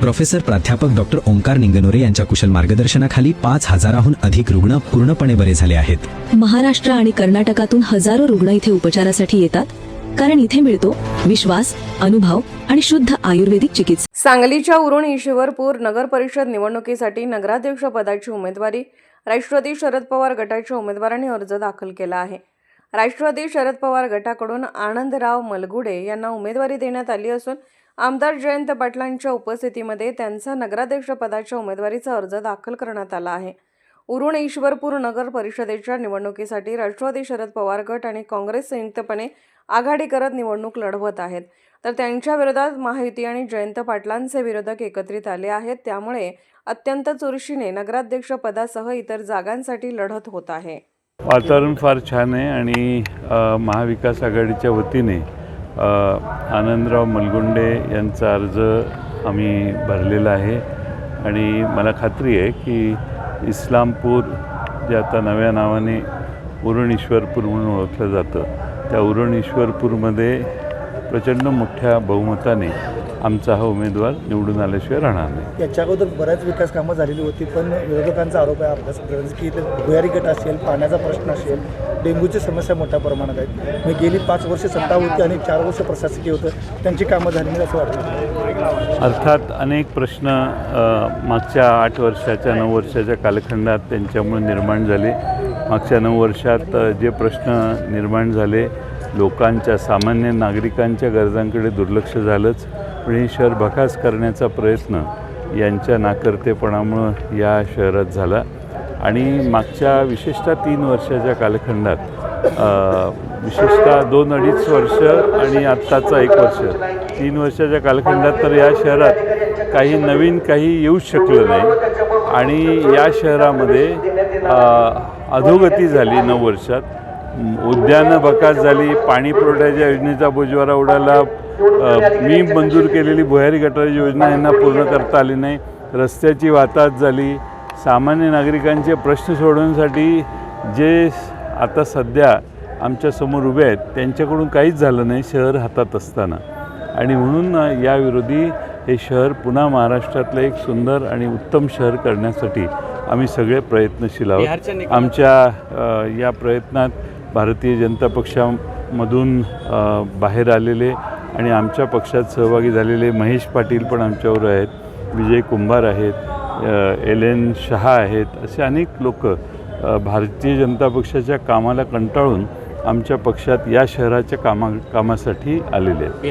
Professor प्राध्यापक doctor Omkar Ningnore यांच्या कुशल मार्गदर्शनाखाली पाच हजाराहून अधिक रुग्ण पूर्णपणे बरे झाले आहेत. महाराष्ट्र आणि कर्नाटकातून हजारो रुग्ण इथे उपचारासाठी येतात. कारण इथे मिळतो विश्वास अनुभव आणि शुद्ध आयुर्वेदिक चिकित्सा. सांगलीच्या उरण ईश्वरपूर नगर परिषद निवडणुकीसाठी नगराध्यक्ष पदाची उमेदवारी राष्ट्रवादी शरद पवार गटाच्या उमेदवारांनी अर्ज दाखल केला आहे. राष्ट्रवादी शरद पवार गटाकडून आनंदराव मलगुडे यांना उमेदवारी देण्यात आली असून आमदार जयंत पाटलांच्या उपस्थितीमध्ये त्यांचा नगराध्यक्षपदाच्या उमेदवारीचा अर्ज दाखल करण्यात आला आहे. उरुण ईश्वरपूर नगर परिषदेच्या निवडणुकीसाठी राष्ट्रवादी शरद पवार गट आणि काँग्रेस संयुक्तपणे आघाडी करत निवडणूक लढवत आहेत. तर त्यांच्या विरोधात महायुती आणि जयंत पाटलांचे विरोधक एकत्रित आले आहेत. त्यामुळे अत्यंत चुरशीने नगराध्यक्ष पदासह इतर जागांसाठी लढत होत आहे. वातावरण फार छान आहे आणि महाविकास आघाडीच्या वतीने आनंदराव मलगुंडे यांचा अर्ज आम्ही भरलेला आहे. आणि मला खात्री आहे की इस्लामपूर जे आता नव्या नावाने उरणेश्वरपूर म्हणून ओळखलं जातं त्या उरणेश्वरपूरमध्ये प्रचंड मोठ्या बहुमताने आमचा हा उमेदवार निवडून आल्याशिवाय राहणार नाही. याच्या अगोदर बऱ्याच विकास कामं झालेली होती पण विरोधकांचा आरोप आहे अभ्यास की इथे भुयारी गट असेल पाण्याचा प्रश्न असेल डेंग्यूची समस्या मोठ्या प्रमाणात आहेत. मी गेली पाच वर्ष सत्ता होती आणि चार वर्ष प्रशासकीय होतं. त्यांची कामं झाली नाही असं वाटतं. अर्थात अनेक प्रश्न मागच्या आठ वर्षाच्या नऊ वर्षाच्या कालखंडात त्यांच्यामुळे निर्माण झाले. मागच्या नऊ वर्षात जे प्रश्न निर्माण झाले लोकांच्या सामान्य नागरिकांच्या गरजांकडे दुर्लक्ष झालंच. पण हे शहर भकास करण्याचा प्रयत्न यांच्या नाकर्तेपणामुळं या शहरात झाला. आणि मागच्या विशेषतः तीन वर्षाच्या कालखंडात विशेषतः दोन अडीच वर्ष आणि आत्ताचा एक वर्ष. तीन वर्षाच्या कालखंडात तर या शहरात काही नवीन काही येऊच शकलं नाही. आणि या शहरामध्ये अधोगती झाली नऊ वर्षात. उद्यानं बकास झाली पाणी पुरवठ्याच्या योजनेचा बोजवारा उडाला. मी मंजूर केलेली भुयारी गटारी योजना यांना पूर्ण करता आली नाही. रस्त्याची वाताहत झाली. सामान्य नागरिकांचे प्रश्न सोडवण्यासाठी जे आता सध्या आमच्यासमोर उभे आहेत त्यांच्याकडून काहीच झालं नाही शहर हातात असताना. आणि म्हणून याविरोधी हे शहर पुन्हा महाराष्ट्रातलं एक सुंदर आणि उत्तम शहर करण्यासाठी आम्ही सगळे प्रयत्नशील आहोत. आमच्या या प्रयत्नात भारतीय जनता पक्षामधून बाहेर आलेले आणि आमच्या पक्षात सहभागी झालेले महेश पाटील पण आमच्यावर आहेत विजय कुंभार आहेत एल एन शहा आहेत असे अनेक लोक भारतीय जनता पक्षाच्या कामाला कंटाळून आमच्या पक्षात या शहराच्या कामा कामासाठी आलेले आहेत.